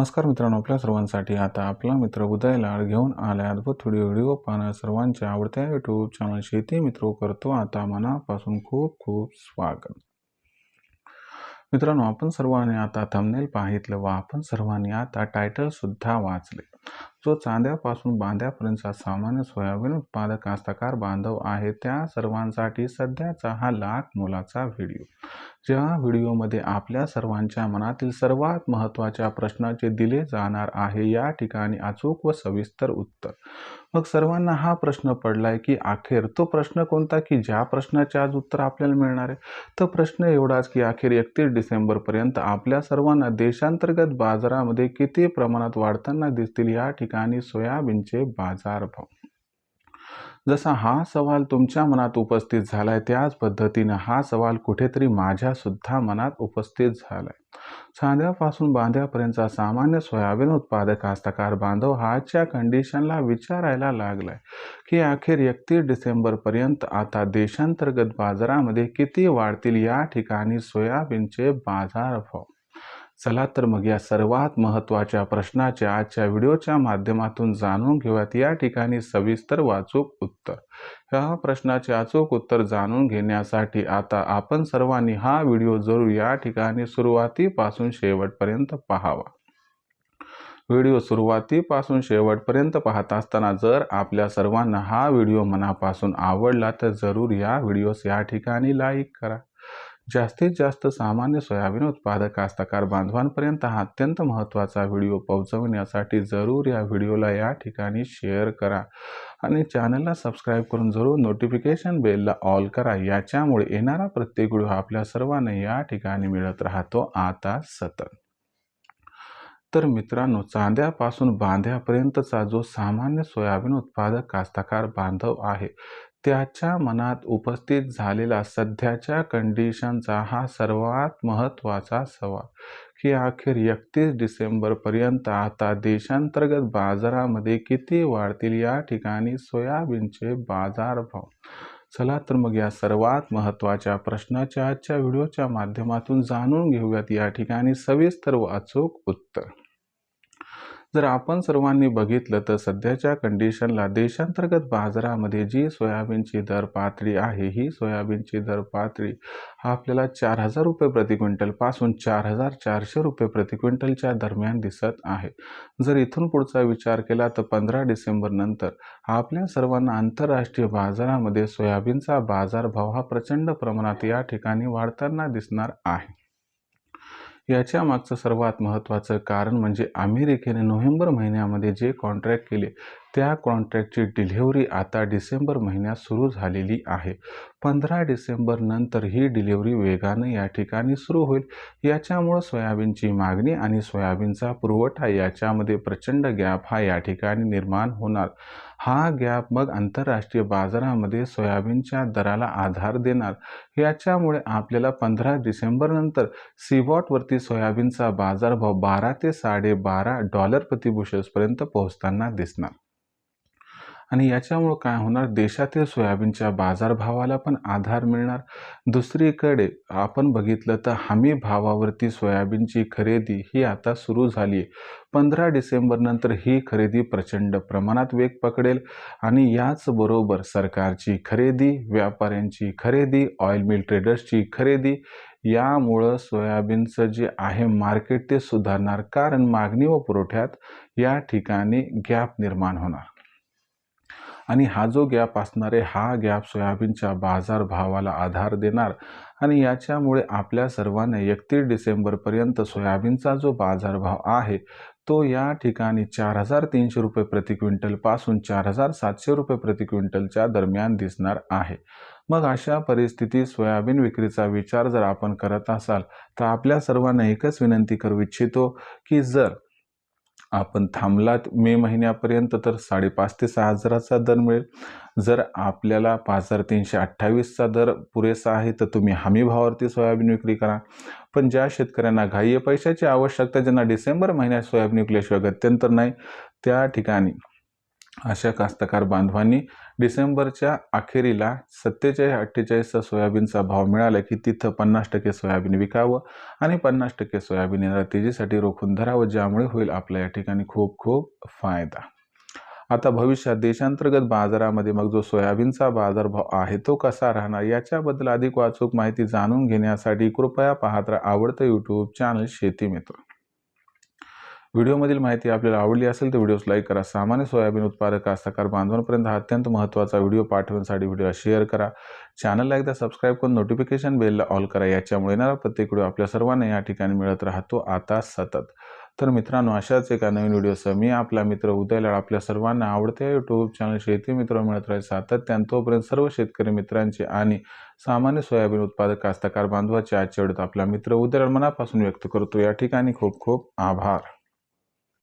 नमस्कार मित्रांनो आपल्या सर्वांसाठी आता आपला मित्र उदय लाड घेऊन आल्या अद्भुत व्हिडिओ व्हिडिओ पाहणं सर्वांच्या आवडत्या यूट्यूब चॅनल शेती मित्र करतो. आता मनापासून खूप खूप स्वागत. मित्रांनो आपण सर्वांनी आता थंबनेल पाहितलं व आपण सर्वांनी आता टायटल सुद्धा वाचले. जो चांद्यापासून बांध्यापर्यंतचा सामान्य सोयाबीन उत्पादक कास्तकार बांधव आहे त्या सर्वांसाठी सध्याचा हा लाख मोलाचा व्हिडिओ ज्या व्हिडिओमध्ये आपल्या सर्वांच्या मनातील सर्वात महत्त्वाच्या प्रश्नाचे दिले जाणार आहे या ठिकाणी अचूक व सविस्तर उत्तर. मग सर्वांना हा प्रश्न पडलाय की अखेर तो प्रश्न कोणता की ज्या प्रश्नाचे आज उत्तर आपल्याला मिळणार आहे? तर प्रश्न एवढाच की अखेर एकतीस डिसेंबरपर्यंत आपल्या सर्वांना देशांतर्गत बाजारामध्ये किती प्रमाणात वाढताना दिसतील या ठिकाणी सोयाबीनचे बाजारभाव. जसा हा सवाल तुमच्या मनात उपस्थित झालाय त्याच पद्धतीनं हा सवाल कुठेतरी माझ्यासुद्धा मनात उपस्थित झालाय. सांध्यापासून बांध्यापर्यंतचा सामान्य सोयाबीन उत्पादक कास्तकार बांधव हाच्या आजच्या कंडिशनला विचारायला लागलाय की अखेर एकतीस डिसेंबरपर्यंत आता देशांतर्गत बाजारामध्ये किती वाढतील या ठिकाणी सोयाबीनचे बाजारभाव? चला तर मग या सर्वात महत्त्वाच्या प्रश्नाचे आजच्या व्हिडिओच्या माध्यमातून जाणून घेऊयात. या ठिकाणी सविस्तर वाचूक उत्तर. ह्या प्रश्नाचे अचूक उत्तर जाणून घेण्यासाठी आता आपण सर्वांनी हा व्हिडिओ जरूर या ठिकाणी सुरुवातीपासून शेवटपर्यंत पाहावा. व्हिडिओ सुरुवातीपासून शेवटपर्यंत पाहत असताना जर आपल्या सर्वांना हा व्हिडिओ मनापासून आवडला तर जरूर या व्हिडिओस या ठिकाणी लाईक करा. जास्तीत जास्त सामान्य सोयाबीन उत्पादक कास्तकार बांधवांपर्यंत हा अत्यंत महत्त्वाचा व्हिडिओ पोहोचवण्यासाठी जरूर या व्हिडिओला या ठिकाणी शेअर करा आणि चॅनलला सबस्क्राईब करून जरूर नोटिफिकेशन बेलला ऑल करा. याच्यामुळे येणारा प्रत्येक व्हिडिओ आपल्या सर्वांना या ठिकाणी मिळत राहतो. आता सतत. तर मित्रांनो चांद्यापासून बांध्यापर्यंतचा जो सामान्य सोयाबीन उत्पादक कास्तकार बांधव आहे त्याच्या मनात उपस्थित झालेला सध्याच्या कंडिशनचा हा सर्वात महत्त्वाचा सवाल. की अखेर एकतीस डिसेंबरपर्यंत आता देशांतर्गत बाजारामध्ये किती वाढतील या ठिकाणी सोयाबीनचे बाजारभाव? चला तर मग या सर्वात महत्त्वाच्या प्रश्नाच्या आजच्या व्हिडिओच्या माध्यमातून जाणून घेऊयात. या ठिकाणी सविस्तर व अचूक उत्तर. जर आपण सर्वांनी बघितलं तर सध्याच्या कंडिशनला देशांतर्गत बाजारामध्ये जी सोयाबीनची दर पातळी आहे ही सोयाबीनची दर पातळी आपल्याला चार हजार रुपये प्रति क्विंटलपासून चार हजार चारशे रुपये प्रति क्विंटलच्या दरम्यान दिसत आहे. जर इथून पुढचा विचार केला तर पंधरा डिसेंबर नंतर आपल्या सर्वांना आंतरराष्ट्रीय बाजारामध्ये सोयाबीनचा बाजारभाव हा प्रचंड प्रमाणात या ठिकाणी वाढताना दिसणार आहे. याच्या मागचं सर्वात महत्त्वाचं कारण म्हणजे अमेरिकेने नोव्हेंबर महिन्यामध्ये जे कॉन्ट्रॅक्ट केले त्या कॉन्ट्रॅक्टची डिलिव्हरी आता डिसेंबर महिन्यात सुरू झालेली आहे. पंधरा डिसेंबर नंतर ही डिलिव्हरी वेगानं या ठिकाणी सुरू होईल. याच्यामुळं सोयाबीनची मागणी आणि सोयाबीनचा पुरवठा याच्यामध्ये प्रचंड गॅप हा या ठिकाणी निर्माण होणार. हा गॅप मग आंतरराष्ट्रीय बाजारामध्ये सोयाबीनच्या दराला आधार देणार. याच्यामुळे आपल्याला पंधरा डिसेंबरनंतर सीबॉटवरती सोयाबीनचा बाजारभाव बारा ते साडेबारा डॉलर प्रतिबुशल्सपर्यंत पोहोचताना दिसणार. आणि याच्यामुळं काय होणार? देशातील सोयाबीनच्या बाजारभावाला पण आधार मिळणार. दुसरीकडे आपण बघितलं तर हमी भावावरती सोयाबीनची खरेदी ही आता सुरू झाली आहे पंधरा डिसेंबरनंतर ही खरेदी प्रचंड प्रमाणात वेग पकडेल आणि याचबरोबर सरकारची खरेदी व्यापाऱ्यांची खरेदी ऑइल मिल ट्रेडर्सची खरेदी यामुळं सोयाबीनचं जे आहे मार्केट ते सुधारणार. कारण मागणी व पुरवठ्यात या ठिकाणी गॅप निर्माण होणार. आणि हा जो गॅप असणारे हा गॅप सोयाबीनच्या बाजारभावाला आधार देणार आणि याच्यामुळे आपल्या सर्वांना एकतीस डिसेंबरपर्यंत सोयाबीनचा जो बाजारभाव आहे तो या ठिकाणी चार हजार तीनशे रुपये प्रति क्विंटलपासून चार हजार सातशे रुपये प्रति क्विंटलच्या दरम्यान दिसणार आहे. मग अशा परिस्थितीत सोयाबीन विक्रीचा विचार जर आपण करत असाल तर आपल्या सर्वांना एकच विनंती करू इच्छितो की जर आपण थांबलात मे महिन्यापर्यंत तर साडेपाच ते सहा हजाराचा दर मिळेल. जर आपल्याला पाच हजार तीनशे अठ्ठावीसचा दर पुरेसा आहे तर तुम्ही हमी भावावरती सोयाबीन विक्री करा. पण ज्या शेतकऱ्यांना घाई पैशाची आवश्यकता ज्यांना डिसेंबर महिन्यात सोयाबीन विकल्याशिवाय गत्यंतर नाही त्या ठिकाणी अशा कास्तकार बांधवांनी डिसेंबरच्या अखेरीला सत्तेचाळीस अठ्ठेचाळीसचा सोयाबीनचा भाव मिळाला की तिथं पन्नास टक्के सोयाबीन विकावं आणि पन्नास टक्के सोयाबीन तेजीसाठी रोखून धरावं ज्यामुळे होईल आपल्या या ठिकाणी खूप खूप फायदा. आता भविष्यात देशांतर्गत बाजारामध्ये मग जो सोयाबीनचा बाजारभाव आहे तो कसा राहणार याच्याबद्दल अधिक वाचूक माहिती जाणून घेण्यासाठी कृपया पाहत आवडतं यूट्यूब चॅनल शेती मित्र. व्हिडिओमधील माहिती आपल्याला आवडली असेल तर व्हिडिओस लाईक करा. सामान्य सोयाबीन उत्पादक कास्तकार बांधवांपर्यंत हा अत्यंत महत्त्वाचा व्हिडिओ पाठवण्यासाठी व्हिडिओ शेअर करा. चॅनलला एकदा सबस्क्राईब करून नोटिफिकेशन बेलला ऑल करा. याच्यामुळे येणारा प्रत्येक व्हिडिओ आपल्या सर्वांना या ठिकाणी मिळत राहतो. आता सतत. तर मित्रांनो अशाच एका नवीन व्हिडिओसह मी आपला मित्र उदयला आपल्या सर्वांना आवडत्या यूट्यूब चॅनल शेती मित्र मिळत राहील सातत्यानं तोपर्यंत सर्व शेतकरी मित्रांचे आणि सामान्य सोयाबीन उत्पादक कास्तकार बांधवाचे आजच्या वेळेत आपला मित्र उदयला मनापासून व्यक्त करतो. या ठिकाणी खूप खूप आभार.